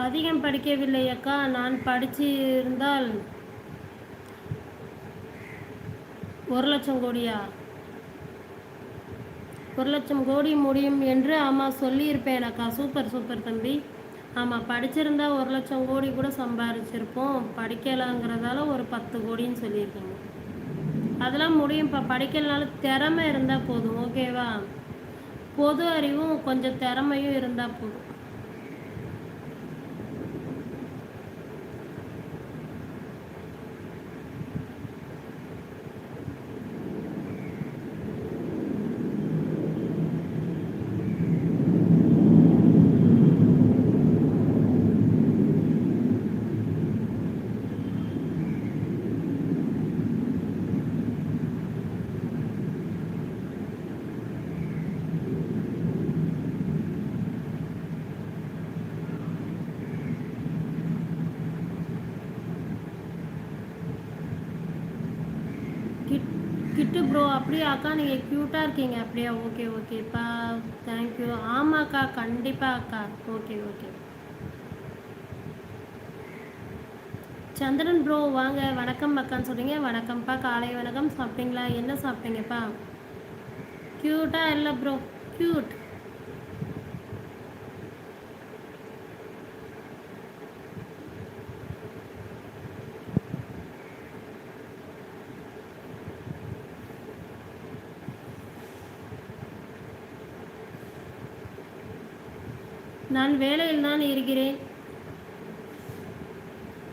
அதிகம் படிக்கவில்லை அக்கா. நான் படிச்சிருந்தால் ஒரு லட்சம் கோடியா? ஒரு லட்சம் கோடி முடியும் என்று ஆமாம் சொல்லியிருப்பேன் அக்கா. சூப்பர் சூப்பர் தம்பி. ஆமாம் படிச்சிருந்தா ஒரு லட்சம் கோடி கூட சம்பாரிச்சிருப்போம். படிக்கலாங்கிறதால ஒரு பத்து கோடின்னு சொல்லியிருக்கீங்க. அதெல்லாம் முடியும்ப்பா. இப்போ திறமை இருந்தால் போதும். ஓகேவா? பொது அறிவும் கொஞ்சம் திறமையும் இருந்தால் போதும். கிட் கிட்டு ப்ரோ அப்படியே அக்கா நீங்கள் க்யூட்டாக இருக்கீங்க. அப்படியா ஓகே ஓகேப்பா தேங்க்யூ ஆமாக்கா கண்டிப்பாக அக்கா ஓகே ஓகே சந்திரன் ப்ரோ வாங்க. வணக்கம் அக்கான்னு சொல்கிறீங்க வணக்கம்ப்பா காலை வணக்கம். சாப்பிட்டீங்களா? என்ன சாப்பிட்டீங்கப்பா? க்யூட்டாக இல்லை ப்ரோ க்யூட் நான் வேலையில் தான் இருக்கிறேன்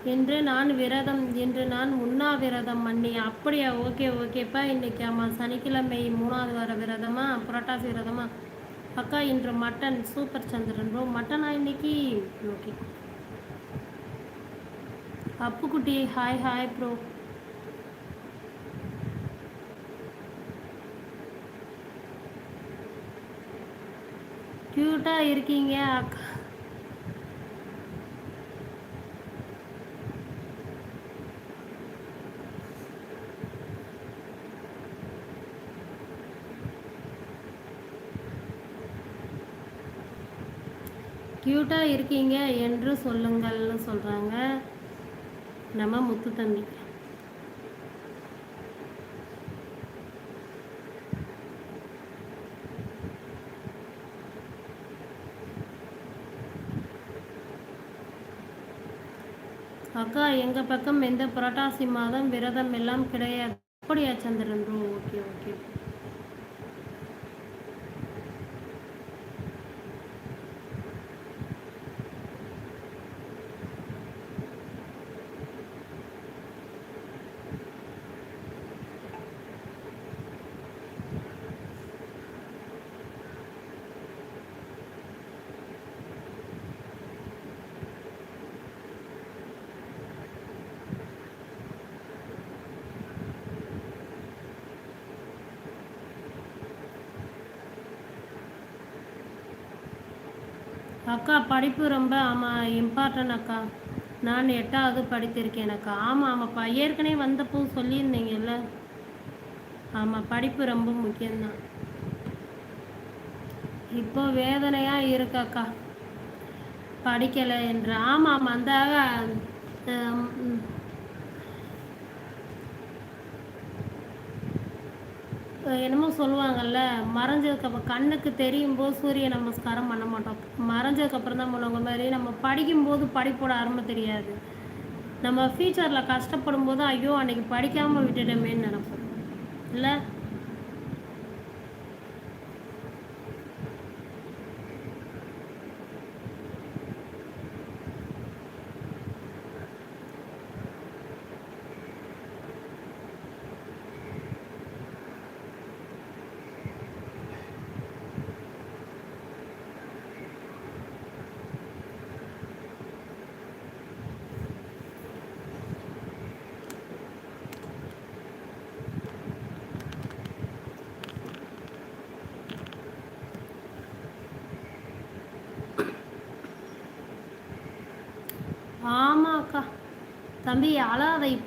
என்று நான் விரதம் என்று நான் உண்ணாவிரதம் பண்ணி அப்படியா? ஓகே ஓகேப்பா. இன்னைக்கு ஆமாம் சனிக்கிழமை மூணாவது வார விரதமா? புரட்டாசி விரதமா? அக்கா இன்று மட்டன் சூப்பர் சந்திரன் ப்ரோ மட்டனா இன்னைக்கு? Okay. Appukutty hi hi bro க்யூட்டாக இருக்கீங்க. அக்கா க்யூட்டாக இருக்கீங்க என்று சொல்லுங்கள்னு சொல்கிறாங்க நம்ம முத்து தம்பி அக்கா எங்கள் பக்கம் எந்த புரட்டாசி மாதம் விரதம் எல்லாம் கிடையாது. அப்படியா சந்திரன்? Okay okay. அக்கா படிப்பு ரொம்ப ஆமாம் இம்பார்ட்டன் அக்கா. நான் எட்டாவது படித்திருக்கேன் அக்கா. ஆமாம் ஆமாப்பா. ஏற்கனவே வந்தப்போ சொல்லியிருந்தீங்கல்ல. ஆமாம் படிப்பு ரொம்ப முக்கியம்தான். இப்போ வேதனையாக இருக்கு அக்கா. படிக்கலை என்று. ஆமாம் ஆமாம் அந்த என்னமோ சொல்லுவாங்கல்ல மறைஞ்சதுக்கப்புறம் கண்ணுக்கு தெரியும் போது சூரிய நமஸ்காரம் பண்ண மாட்டோம். மறைஞ்சதுக்கப்புறம் தான் பண்ணுவாங்க மாதிரி நம்ம படிக்கும்போது படிப்போட அருமை தெரியாது. நம்ம ஃபியூச்சரில் கஷ்டப்படும் போது ஐயோ அன்னைக்கு படிக்காமல் விட்டுட்டோமேன்னு நினைப்போம். இல்லை? ஆமாக்கா. தம்பி அழாதை